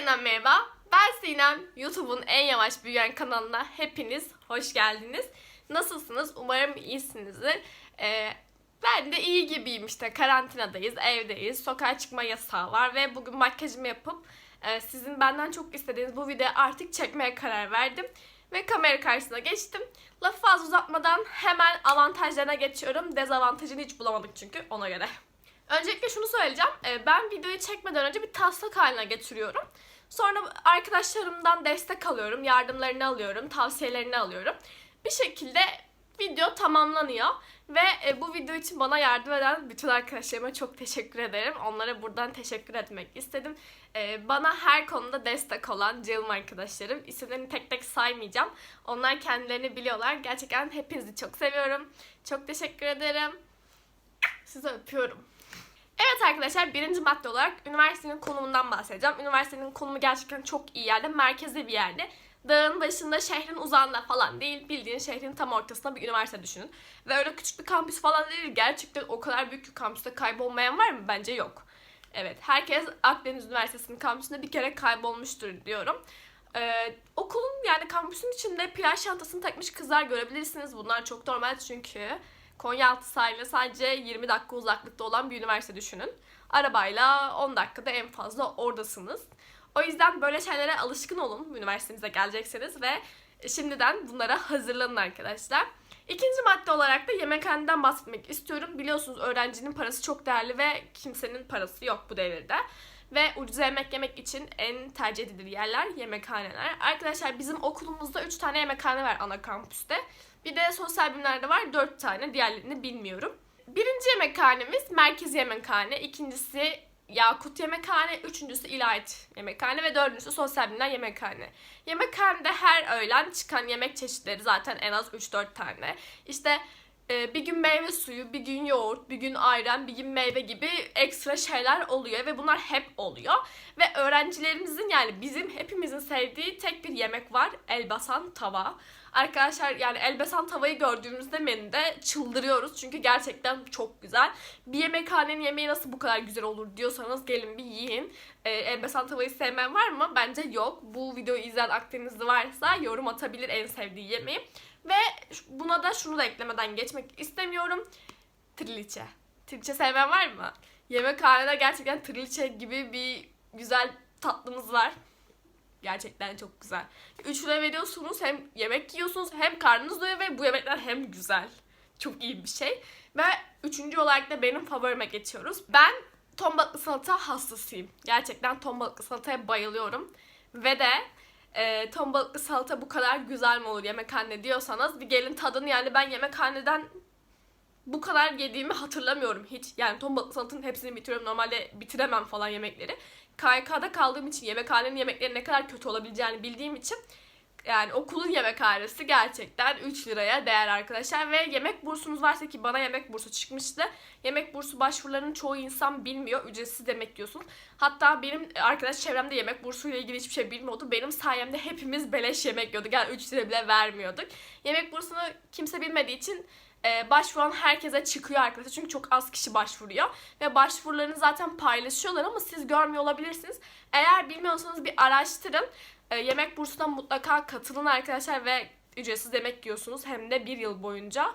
yeniden merhaba. Ben Sinem. YouTube'un en yavaş büyüyen kanalına hepiniz hoş geldiniz. Nasılsınız? Umarım iyisinizdir. Ee, ben de iyi gibiyim işte. Karantinadayız, evdeyiz. Sokağa çıkma yasağı var ve bugün makyajımı yapıp e, sizin benden çok istediğiniz bu videoyu artık çekmeye karar verdim. Ve kamera karşısına geçtim. Lafı fazla uzatmadan hemen avantajlarına geçiyorum. Dezavantajını hiç bulamadık çünkü ona göre. Öncelikle şunu söyleyeceğim. Ee, Ben videoyu çekmeden önce bir taslak haline getiriyorum. Sonra arkadaşlarımdan destek alıyorum, yardımlarını alıyorum, tavsiyelerini alıyorum. Bir şekilde video tamamlanıyor ve e, bu video için bana yardım eden bütün arkadaşlarıma çok teşekkür ederim. Onlara buradan teşekkür etmek istedim. E, Bana her konuda destek olan canım arkadaşlarım. İsimlerini tek tek saymayacağım. Onlar kendilerini biliyorlar. Gerçekten hepinizi çok seviyorum. Çok teşekkür ederim. Sizi öpüyorum. Evet arkadaşlar birinci madde olarak üniversitenin konumundan bahsedeceğim. Üniversitenin konumu gerçekten çok iyi yerde, merkezde bir yerde. Dağın başında, şehrin uzağında falan değil. Bildiğin şehrin tam ortasında bir üniversite düşünün. Ve öyle küçük bir kampüs falan değil. Gerçekten o kadar büyük bir kampüste kaybolmayan var mı? Bence yok. Evet, herkes Akdeniz Üniversitesi'nin kampüsünde bir kere kaybolmuştur diyorum. Ee, okulun yani kampüsün içinde plaj çantasını takmış kızlar görebilirsiniz. Bunlar çok normal çünkü Konyaaltı sahiline sadece 20 dakika uzaklıkta olan bir üniversite düşünün. Arabayla 10 dakikada en fazla oradasınız. O yüzden böyle şeylere alışkın olun üniversitenize gelecekseniz ve şimdiden bunlara hazırlanın arkadaşlar. İkinci madde olarak da yemekhaneden bahsetmek istiyorum. Biliyorsunuz öğrencinin parası çok değerli ve kimsenin parası yok bu devirde. Ve ucuz yemek yemek için en tercih edilir yerler yemekhaneler. Arkadaşlar bizim okulumuzda 3 tane yemekhane var ana kampüste. Bir de sosyal bilimlerde var 4 tane. Diğerlerini bilmiyorum. Birinci yemekhanemiz Merkez Yemekhane. İkincisi Yakut Yemekhane. Üçüncüsü İlahiyat Yemekhane. Ve dördüncüsü Sosyal Bilimler Yemekhane. Yemekhanede her öğlen çıkan yemek çeşitleri zaten en az 3-4 tane. İşte e, bir gün meyve suyu, bir gün yoğurt, bir gün ayran, bir gün meyve gibi ekstra şeyler oluyor ve bunlar hep oluyor. Ve öğrencilerimizin yani bizim hepimizin sevdiği tek bir yemek var. Elbasan tava. Arkadaşlar yani elbasan tavayı gördüğümüzde menüde çıldırıyoruz. Çünkü gerçekten çok güzel. Bir yemekhanenin yemeği nasıl bu kadar güzel olur diyorsanız gelin bir yiyin. Ee, elbasan tavayı sevmeyen var mı? Bence yok. Bu videoyu izleyen Akdenizli varsa yorum atabilir en sevdiği yemeği. Ve buna da şunu da eklemeden geçmek istemiyorum. Triliçe. Triliçe sevmeyen var mı? Yemekhanede gerçekten triliçe gibi bir güzel tatlımız var. Gerçekten çok güzel. 3 lira veriyorsunuz hem yemek yiyorsunuz hem karnınız doyuyor ve bu yemekler hem güzel. Çok iyi bir şey. Ve üçüncü olarak da benim favorime geçiyoruz. Ben ton balıklı salata hastasıyım. Gerçekten ton balıklı salataya bayılıyorum. Ve de e, ton balıklı salata bu kadar güzel mi olur yemekhane diyorsanız bir gelin tadını yani ben yemekhaneden bu kadar yediğimi hatırlamıyorum hiç. Yani ton balıklı salatanın hepsini bitiriyorum. Normalde bitiremem falan yemekleri. KYK'da kaldığım için yemekhanenin yemekleri ne kadar kötü olabileceğini bildiğim için yani okulun yemekhanesi gerçekten 3 liraya değer arkadaşlar ve yemek bursunuz varsa ki bana yemek bursu çıkmıştı. Yemek bursu başvurularını çoğu insan bilmiyor. Ücretsiz demek diyorsun. Hatta benim arkadaş çevremde yemek bursuyla ilgili hiçbir şey bilmiyordu. Benim sayemde hepimiz beleş yemek yiyorduk. Yani 3 lira bile vermiyorduk. Yemek bursunu kimse bilmediği için e, başvuran herkese çıkıyor arkadaşlar. Çünkü çok az kişi başvuruyor. Ve başvurularını zaten paylaşıyorlar ama siz görmüyor olabilirsiniz. Eğer bilmiyorsanız bir araştırın. E, yemek bursuna mutlaka katılın arkadaşlar ve ücretsiz yemek yiyorsunuz. Hem de bir yıl boyunca.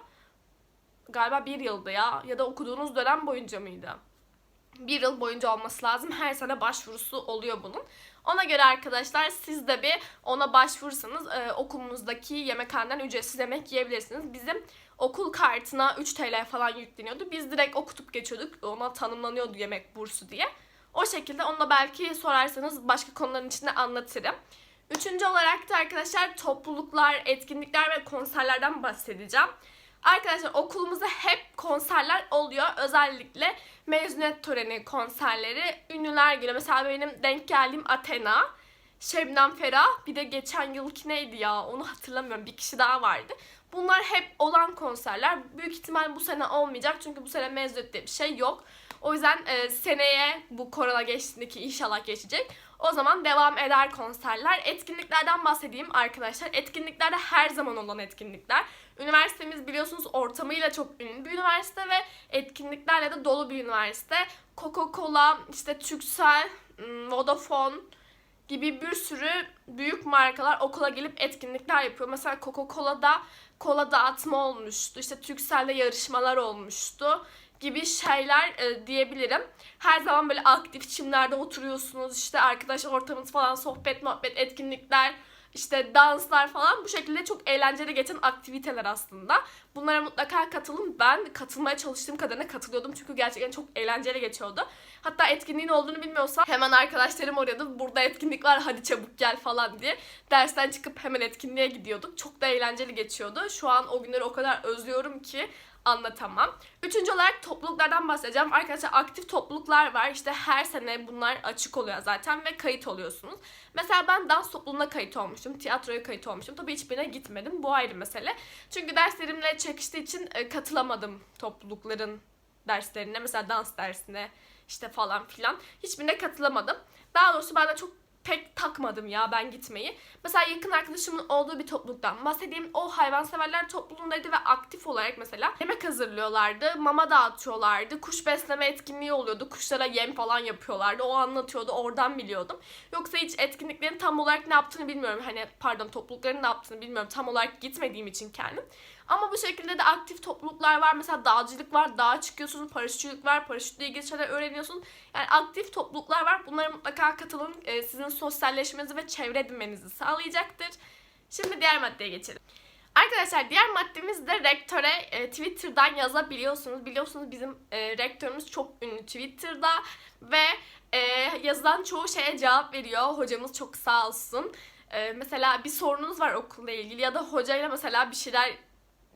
Galiba bir yıldı ya. Ya da okuduğunuz dönem boyunca mıydı? Bir yıl boyunca olması lazım. Her sene başvurusu oluyor bunun. Ona göre arkadaşlar siz de bir ona başvursanız e, okulunuzdaki yemekhaneden ücretsiz yemek yiyebilirsiniz. Bizim okul kartına 3 TL falan yükleniyordu. Biz direkt okutup geçiyorduk. Ona tanımlanıyordu yemek bursu diye. O şekilde onu da belki sorarsanız başka konuların içinde anlatırım. Üçüncü olarak da arkadaşlar topluluklar, etkinlikler ve konserlerden bahsedeceğim. Arkadaşlar okulumuzda hep konserler oluyor. Özellikle mezuniyet töreni konserleri, ünlüler günü. Mesela benim denk geldiğim Athena, Şebnem Ferah, bir de geçen yılki neydi ya onu hatırlamıyorum. Bir kişi daha vardı. Bunlar hep olan konserler. Büyük ihtimal bu sene olmayacak çünkü bu sene mezuniyet bir şey yok. O yüzden e, seneye bu korona geçtiğinde ki inşallah geçecek. O zaman devam eder konserler. Etkinliklerden bahsedeyim arkadaşlar. Etkinliklerde her zaman olan etkinlikler. Üniversitemiz biliyorsunuz ortamıyla çok ünlü bir üniversite ve etkinliklerle de dolu bir üniversite. Coca-Cola, işte Turkcell, hmm, Vodafone, gibi bir sürü büyük markalar okula gelip etkinlikler yapıyor. Mesela Coca-Cola'da kola dağıtma olmuştu. İşte Turkcell'de yarışmalar olmuştu gibi şeyler e, diyebilirim. Her zaman böyle aktif çimlerde oturuyorsunuz. İşte arkadaş ortamınız falan sohbet muhabbet etkinlikler işte danslar falan bu şekilde çok eğlenceli geçen aktiviteler aslında. Bunlara mutlaka katılın. Ben katılmaya çalıştığım kadarına katılıyordum çünkü gerçekten çok eğlenceli geçiyordu. Hatta etkinliğin olduğunu bilmiyorsam hemen arkadaşlarım aradı. Burada etkinlik var hadi çabuk gel falan diye. Dersten çıkıp hemen etkinliğe gidiyorduk. Çok da eğlenceli geçiyordu. Şu an o günleri o kadar özlüyorum ki anlatamam. Üçüncü olarak topluluklardan bahsedeceğim. Arkadaşlar aktif topluluklar var. İşte her sene bunlar açık oluyor zaten ve kayıt oluyorsunuz. Mesela ben dans topluluğuna kayıt olmuştum. Tiyatroya kayıt olmuştum. Tabii hiçbirine gitmedim. Bu ayrı mesele. Çünkü derslerimle çekiştiği için e, katılamadım toplulukların derslerine. Mesela dans dersine işte falan filan. Hiçbirine katılamadım. Daha doğrusu ben de çok pek takmadım ya ben gitmeyi. Mesela yakın arkadaşımın olduğu bir topluluktan bahsedeyim. O hayvanseverler topluluğundaydı ve aktif olarak mesela yemek hazırlıyorlardı, mama dağıtıyorlardı, kuş besleme etkinliği oluyordu. Kuşlara yem falan yapıyorlardı. O anlatıyordu, oradan biliyordum. Yoksa hiç etkinliklerin tam olarak ne yaptığını bilmiyorum. Hani pardon toplulukların ne yaptığını bilmiyorum. Tam olarak gitmediğim için kendim. Ama bu şekilde de aktif topluluklar var. Mesela dağcılık var, dağa çıkıyorsunuz, paraşütçülük var, paraşütle ilgili şeyler öğreniyorsun. Yani aktif topluluklar var. Bunlara mutlaka katılın. Ee, sizin sosyalleşmenizi ve çevre edinmenizi sağlayacaktır. Şimdi diğer maddeye geçelim. Arkadaşlar diğer maddemiz de rektöre e, Twitter'dan yazabiliyorsunuz. Biliyorsunuz bizim e, rektörümüz çok ünlü Twitter'da ve e, yazılan çoğu şeye cevap veriyor. Hocamız çok sağ olsun. E, mesela bir sorunuz var okulla ilgili ya da hocayla mesela bir şeyler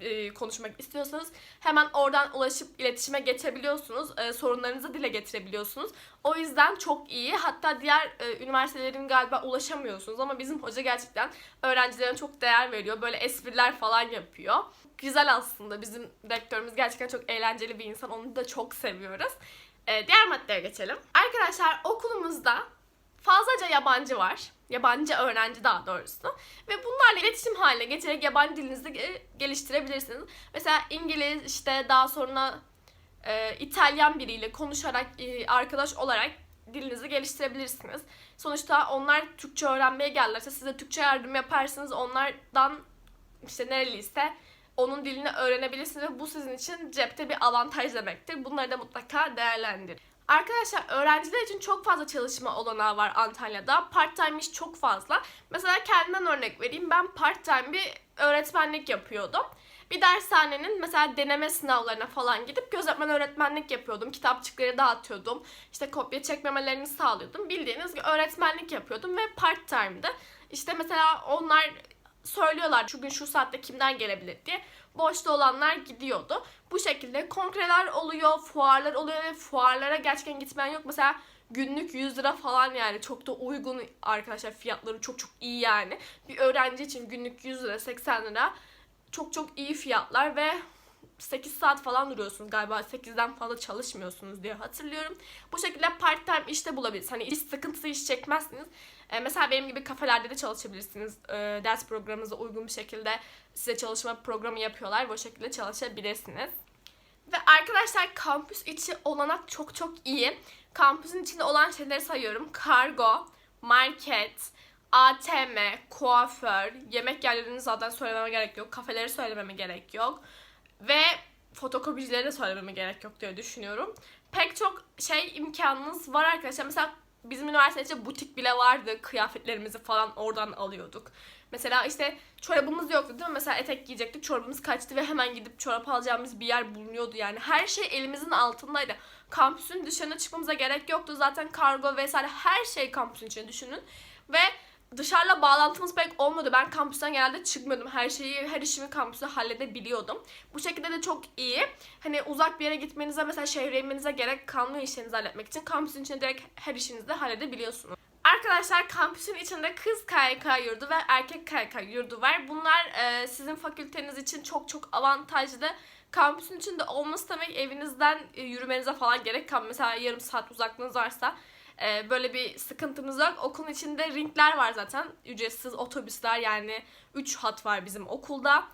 e, konuşmak istiyorsanız hemen oradan ulaşıp iletişime geçebiliyorsunuz. E, sorunlarınızı dile getirebiliyorsunuz. O yüzden çok iyi. Hatta diğer e, üniversitelerin galiba ulaşamıyorsunuz ama bizim hoca gerçekten öğrencilerine çok değer veriyor. Böyle espriler falan yapıyor. Güzel aslında. Bizim rektörümüz gerçekten çok eğlenceli bir insan. Onu da çok seviyoruz. E, diğer maddeye geçelim. Arkadaşlar okulumuzda fazlaca yabancı var. Yabancı öğrenci daha doğrusu. Ve bunlarla iletişim haline getirerek yabancı dilinizi ge- geliştirebilirsiniz. Mesela İngiliz işte daha sonra e, İtalyan biriyle konuşarak e, arkadaş olarak dilinizi geliştirebilirsiniz. Sonuçta onlar Türkçe öğrenmeye gelirlerse size Türkçe yardım yaparsınız. Onlardan işte nereliyse onun dilini öğrenebilirsiniz ve bu sizin için cepte bir avantaj demektir. Bunları da mutlaka değerlendirin. Arkadaşlar öğrenciler için çok fazla çalışma olanağı var Antalya'da. Part time iş çok fazla. Mesela kendimden örnek vereyim. Ben part time bir öğretmenlik yapıyordum. Bir dershanenin mesela deneme sınavlarına falan gidip gözetmen öğretmenlik yapıyordum. Kitapçıkları dağıtıyordum. İşte kopya çekmemelerini sağlıyordum. Bildiğiniz gibi öğretmenlik yapıyordum ve part time'dı. İşte mesela onlar söylüyorlar şu gün şu saatte kimden gelebilir diye. Boşta olanlar gidiyordu. Bu şekilde kongreler oluyor, fuarlar oluyor ve fuarlara gerçekten gitmeyen yok. Mesela günlük 100 lira falan yani çok da uygun arkadaşlar fiyatları çok çok iyi yani. Bir öğrenci için günlük 100 lira 80 lira çok çok iyi fiyatlar ve 8 saat falan duruyorsunuz galiba 8'den fazla çalışmıyorsunuz diye hatırlıyorum. Bu şekilde part time işte bulabilirsiniz. Hani iş sıkıntısı iş çekmezsiniz. Ee, mesela benim gibi kafelerde de çalışabilirsiniz. Ee, ders programınıza uygun bir şekilde size çalışma programı yapıyorlar. Bu şekilde çalışabilirsiniz. Ve arkadaşlar kampüs içi olanak çok çok iyi. Kampüsün içinde olan şeyleri sayıyorum. Kargo, market, ATM, kuaför, yemek yerlerini zaten söylememe gerek yok. Kafeleri söylememe gerek yok. Ve fotokopicileri de söylememe gerek yok diye düşünüyorum. Pek çok şey imkanınız var arkadaşlar. Mesela bizim üniversitede butik bile vardı. Kıyafetlerimizi falan oradan alıyorduk. Mesela işte çorabımız yoktu değil mi? Mesela etek giyecektik. Çorabımız kaçtı ve hemen gidip çorap alacağımız bir yer bulunuyordu yani. Her şey elimizin altındaydı. Kampüsün dışına çıkmamıza gerek yoktu. Zaten kargo vesaire her şey kampüsün içine düşünün. Ve dışarıla bağlantımız pek olmadı. Ben kampüsten genelde çıkmıyordum. Her şeyi, her işimi kampüste halledebiliyordum. Bu şekilde de çok iyi. Hani uzak bir yere gitmenize mesela şehre inmenize gerek kalmıyor işlerinizi halletmek için. Kampüsün içinde direkt her işinizi de halledebiliyorsunuz. Arkadaşlar kampüsün içinde kız KYK yurdu ve erkek KYK yurdu var. Bunlar e, sizin fakülteniz için çok çok avantajlı. Kampüsün içinde olması demek evinizden e, yürümenize falan gerek kalmıyor. Mesela yarım saat uzaklığınız varsa e, böyle bir sıkıntınız yok. Okulun içinde ringler var zaten. Ücretsiz otobüsler yani 3 hat var bizim okulda.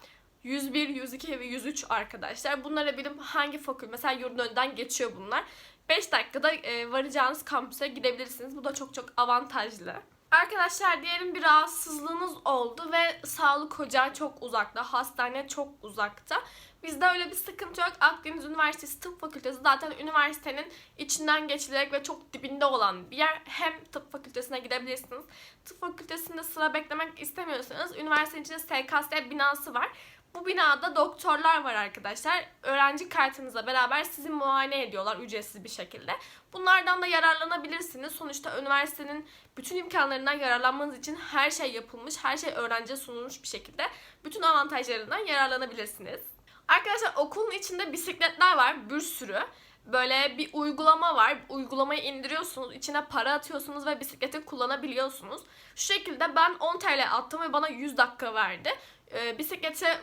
101, 102 ve 103 arkadaşlar. Bunlara bilim hangi fakülte mesela yurdun önünden geçiyor bunlar. 5 dakikada e, varacağınız kampüse gidebilirsiniz. Bu da çok çok avantajlı. Arkadaşlar diyelim bir rahatsızlığınız oldu ve sağlık ocağı çok uzakta, hastane çok uzakta. Bizde öyle bir sıkıntı yok. Akdeniz Üniversitesi Tıp Fakültesi zaten üniversitenin içinden geçilerek ve çok dibinde olan bir yer. Hem tıp fakültesine gidebilirsiniz. Tıp fakültesinde sıra beklemek istemiyorsanız üniversitenin içinde SKS binası var. Bu binada doktorlar var arkadaşlar. Öğrenci kartınızla beraber sizi muayene ediyorlar ücretsiz bir şekilde. Bunlardan da yararlanabilirsiniz. Sonuçta üniversitenin bütün imkanlarından yararlanmanız için her şey yapılmış, her şey öğrenciye sunulmuş bir şekilde bütün avantajlarından yararlanabilirsiniz. Arkadaşlar okulun içinde bisikletler var bir sürü. Böyle bir uygulama var. Uygulamayı indiriyorsunuz, içine para atıyorsunuz ve bisikleti kullanabiliyorsunuz. Şu şekilde ben 10 TL attım ve bana 100 dakika verdi. Ee, bisiklete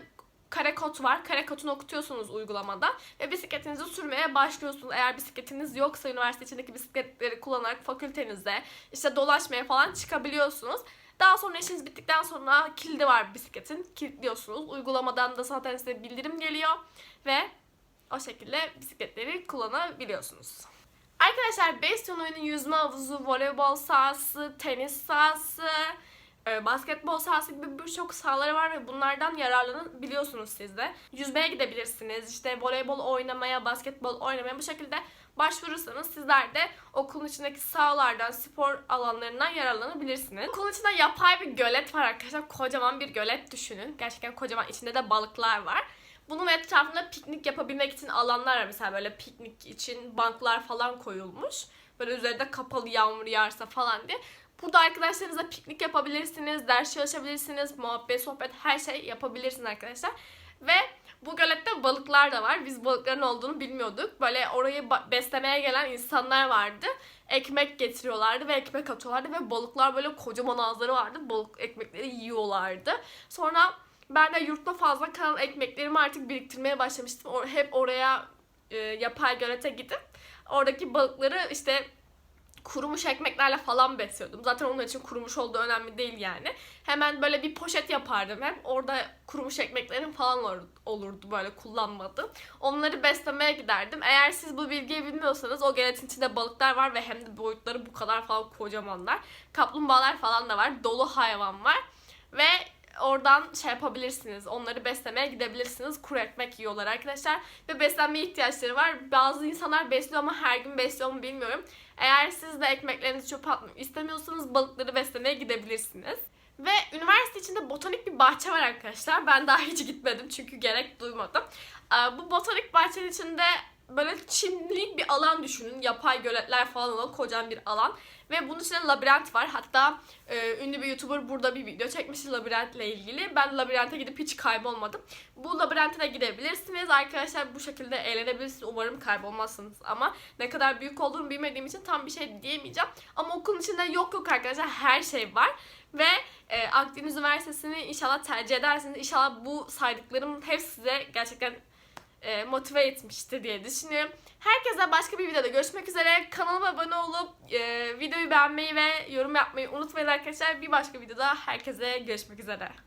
kare kod var. Kare kodunu okutuyorsunuz uygulamada ve bisikletinizi sürmeye başlıyorsunuz. Eğer bisikletiniz yoksa üniversite içindeki bisikletleri kullanarak fakültenize işte dolaşmaya falan çıkabiliyorsunuz. Daha sonra işiniz bittikten sonra kilidi var bisikletin. Kilitliyorsunuz. Uygulamadan da zaten size bildirim geliyor ve o şekilde bisikletleri kullanabiliyorsunuz. Arkadaşlar Bastion oyunu yüzme havuzu, voleybol sahası, tenis sahası, e, basketbol sahası gibi birçok sahaları var ve bunlardan yararlanabiliyorsunuz siz de. Yüzmeye gidebilirsiniz, işte voleybol oynamaya, basketbol oynamaya bu şekilde başvurursanız sizler de okulun içindeki sahalardan, spor alanlarından yararlanabilirsiniz. Okulun içinde yapay bir gölet var arkadaşlar. Kocaman bir gölet düşünün. Gerçekten kocaman. içinde de balıklar var. Bunun etrafında piknik yapabilmek için alanlar var. Mesela böyle piknik için banklar falan koyulmuş. Böyle üzerinde kapalı yağmur yağarsa falan diye. Burada arkadaşlarınızla piknik yapabilirsiniz, ders çalışabilirsiniz, muhabbet, sohbet her şey yapabilirsiniz arkadaşlar. Ve bu balıklar da var. Biz balıkların olduğunu bilmiyorduk. Böyle orayı beslemeye gelen insanlar vardı. Ekmek getiriyorlardı ve ekmek atıyorlardı ve balıklar böyle kocaman ağızları vardı. Balık ekmekleri yiyorlardı. Sonra ben de yurtta fazla kalan ekmeklerimi artık biriktirmeye başlamıştım. Hep oraya e, yapay gölete gidip oradaki balıkları işte kurumuş ekmeklerle falan besliyordum. Zaten onun için kurumuş olduğu önemli değil yani. Hemen böyle bir poşet yapardım hep. Orada kurumuş ekmeklerim falan olur- olurdu böyle kullanmadım. Onları beslemeye giderdim. Eğer siz bu bilgiyi bilmiyorsanız o geletin içinde balıklar var ve hem de boyutları bu kadar falan kocamanlar. Kaplumbağalar falan da var. Dolu hayvan var. Ve oradan şey yapabilirsiniz. Onları beslemeye gidebilirsiniz. Kuru ekmek yiyorlar arkadaşlar. Ve beslenme ihtiyaçları var. Bazı insanlar besliyor ama her gün besliyor mu bilmiyorum. Eğer siz de ekmeklerinizi çöpe atmak istemiyorsanız balıkları beslemeye gidebilirsiniz. Ve üniversite içinde botanik bir bahçe var arkadaşlar. Ben daha hiç gitmedim çünkü gerek duymadım. Bu botanik bahçenin içinde böyle çimlik bir alan düşünün. Yapay göletler falan olan kocaman bir alan. Ve bunun içinde labirent var. Hatta e, ünlü bir YouTuber burada bir video çekmiş labirentle ilgili. Ben labirente gidip hiç kaybolmadım. Bu labirente de gidebilirsiniz. Arkadaşlar bu şekilde eğlenebilirsiniz. Umarım kaybolmazsınız ama ne kadar büyük olduğunu bilmediğim için tam bir şey diyemeyeceğim. Ama okulun içinde yok yok arkadaşlar her şey var. Ve e, Akdeniz Üniversitesi'ni inşallah tercih edersiniz. İnşallah bu saydıklarım hepsi size gerçekten e, motive etmiştir diye düşünüyorum. Herkese başka bir videoda görüşmek üzere. Kanalıma abone olup e, videoyu beğenmeyi ve yorum yapmayı unutmayın arkadaşlar. Bir başka videoda herkese görüşmek üzere.